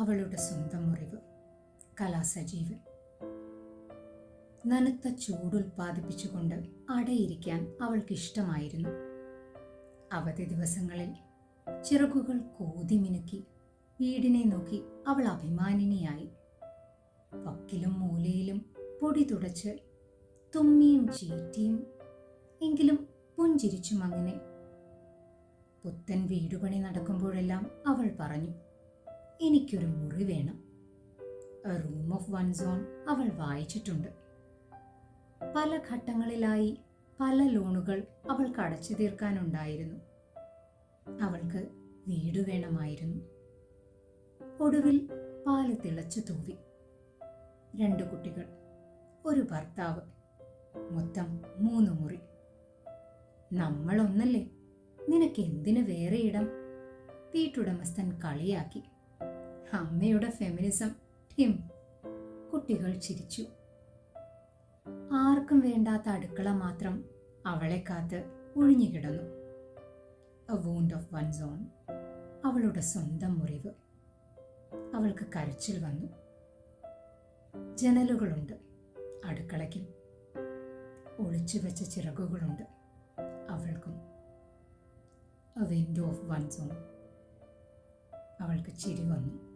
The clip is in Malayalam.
അവളുടെ സ്വന്തം മുറിവ്. കലാസജീവൻ. നനുത്ത ചൂടുൽപ്പാദിപ്പിച്ചുകൊണ്ട് അടയിരിക്കാൻ അവൾക്കിഷ്ടമായിരുന്നു. അവധി ദിവസങ്ങളിൽ ചിറകുകൾ കോതി മിനുക്കി വീടിനെ നോക്കി അവൾ അഭിമാനിനിയായി. വക്കിലും മൂലയിലും പൊടി തുടച്ച് തുമ്മിയും ചീറ്റിയും എങ്കിലും പുഞ്ചിരിച്ചും അങ്ങനെ പുത്തൻ വീടുപണി നടക്കുമ്പോഴെല്ലാം അവൾ പറഞ്ഞു എനിക്കൊരു മുറി വേണം. A room of one's own അവൾ വായിച്ചിട്ടുണ്ട്. പല ഘട്ടങ്ങളിലായി പല ലോണുകൾ അവൾക്ക് അടച്ചു തീർക്കാനുണ്ടായിരുന്നു. അവൾക്ക് വീട് വേണമായിരുന്നു. ഒടുവിൽ പാൽ തിളച്ചു തൂവി. രണ്ട് കുട്ടികൾ ഒരു ഭർത്താവ് മൊത്തം മൂന്ന് മുറി. നമ്മളൊന്നല്ലേ? നിനക്ക് എന്തിനു വേറെ ഇടം? വീട്ടുടമസ്ഥൻ കളിയാക്കി. അമ്മയുടെ ഫെമിനിസം ഹിം കുട്ടികൾ ചിരിച്ചു. ആർക്കും വേണ്ടാത്ത അടുക്കള മാത്രം അവളെ കാത്ത് ഒഴിഞ്ഞുകിടന്നു a wound of one's own അവളുടെ സ്വന്തം മുറിവ്. അവൾക്ക് കരച്ചിൽ വന്നു. ജനലുകളുണ്ട് അടുക്കളയ്ക്കും. ഒളിച്ചു വെച്ച ചിറകുകളുണ്ട് അവൾക്കും. A window of one's own അവൾക്ക് ചിരി വന്നു.